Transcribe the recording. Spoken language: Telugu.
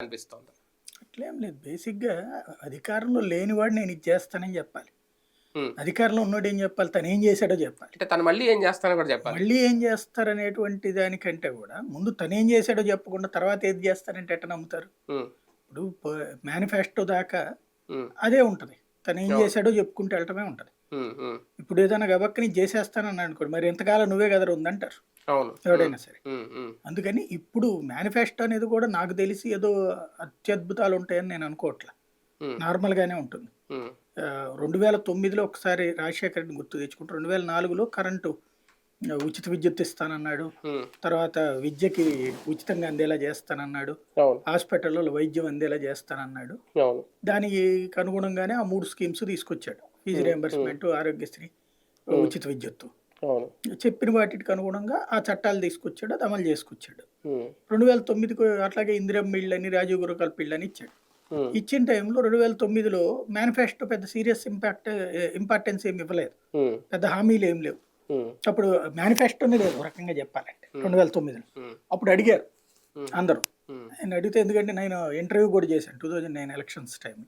అనిపిస్తోంది. అట్లేం లేదు. బేసిక్గా అధికారంలో లేనివాడు నేను ఇది చేస్తానని చెప్పాలి. అధికారంలో ఉన్నోడు ఏం చెప్పాలి? తను ఏం చేశాడో చెప్పాలి. అంటే తను మళ్ళీ ఏం చేస్తానో కూడా చెప్పాలి. మళ్ళీ ఏం చేస్తారనేటువంటి దానికంటే కూడా ముందు తను ఏం చేశాడో చెప్పకుండా తర్వాత ఏది చేస్తారంటే ఎట్ట నమ్ముతారు? ఇప్పుడు మేనిఫెస్టో దాకా అదే ఉంటుంది. తను ఏం. చేశాడో చెప్పుకుంటూ వెళ్ళటమే ఉంటుంది. ఇప్పుడు ఏదైనా గబక్కని చేసేస్తానని అనుకోండి మరి ఎంతకాలం నువ్వే కదా ఉందంటారు? అవును. ఎవడైనా సరే. ఉమ్, ఉమ్, అందుకని ఇప్పుడు మేనిఫెస్టో అనేది కూడా నాకు తెలిసి ఏదో అత్యద్భుతాలు ఉంటాయని నేను అనుకోవట్లే. ఉమ్, నార్మల్గానే ఉంటుంది. ఉమ్, ఆ, రెండు వేల తొమ్మిదిలో ఒకసారి రాజశేఖర రెడ్డిని గుర్తు తెచ్చుకుంటూ. రెండు వేల నాలుగులో కరెంటు ఆ, ఉచిత విద్యుత్ ఇస్తానన్నాడు. ఉమ్. తర్వాత విద్యకి ఉచితంగా అందేలా చేస్తానన్నాడు. అవును. హాస్పిటల్లో వైద్యం అందేలా చేస్తానన్నాడు. అవును. దానికి అనుగుణంగానే ఆ మూడు స్కీమ్స్ తీసుకొచ్చాడు. ఫీజు రియంబర్స్మెంట్ ఆరోగ్యశ్రీ ఉచిత విద్యుత్తు. చెప్పిన వాటికి అనుగుణంగా ఆ చట్టాలు తీసుకొచ్చాడు అది అమలు చేసుకొచ్చాడు. రెండు వేల తొమ్మిదికి అట్లాగే ఇందిరమ్మ ఇళ్ళని రాజీవ్ గురుకల్ప ఇళ్ళని ఇచ్చాడు. ఉమ్, ఇచ్చిన టైంలో రెండు వేల తొమ్మిదిలో మేనిఫెస్టో పెద్ద సీరియస్ ఇంపాక్ట్ ఇంపార్టెన్స్ ఏమి ఇవ్వలేదు. పెద్ద హామీలు ఏం లేవు. అప్పుడు మేనిఫెస్టోనే లేదు రకంగా చెప్పాలంటే రెండు వేల తొమ్మిదిలో. అప్పుడు అడిగారు అందరూ. ఆయన అడిగితే ఎందుకంటే నేను ఇంటర్వ్యూ కూడా చేశాను two thousand nine elections time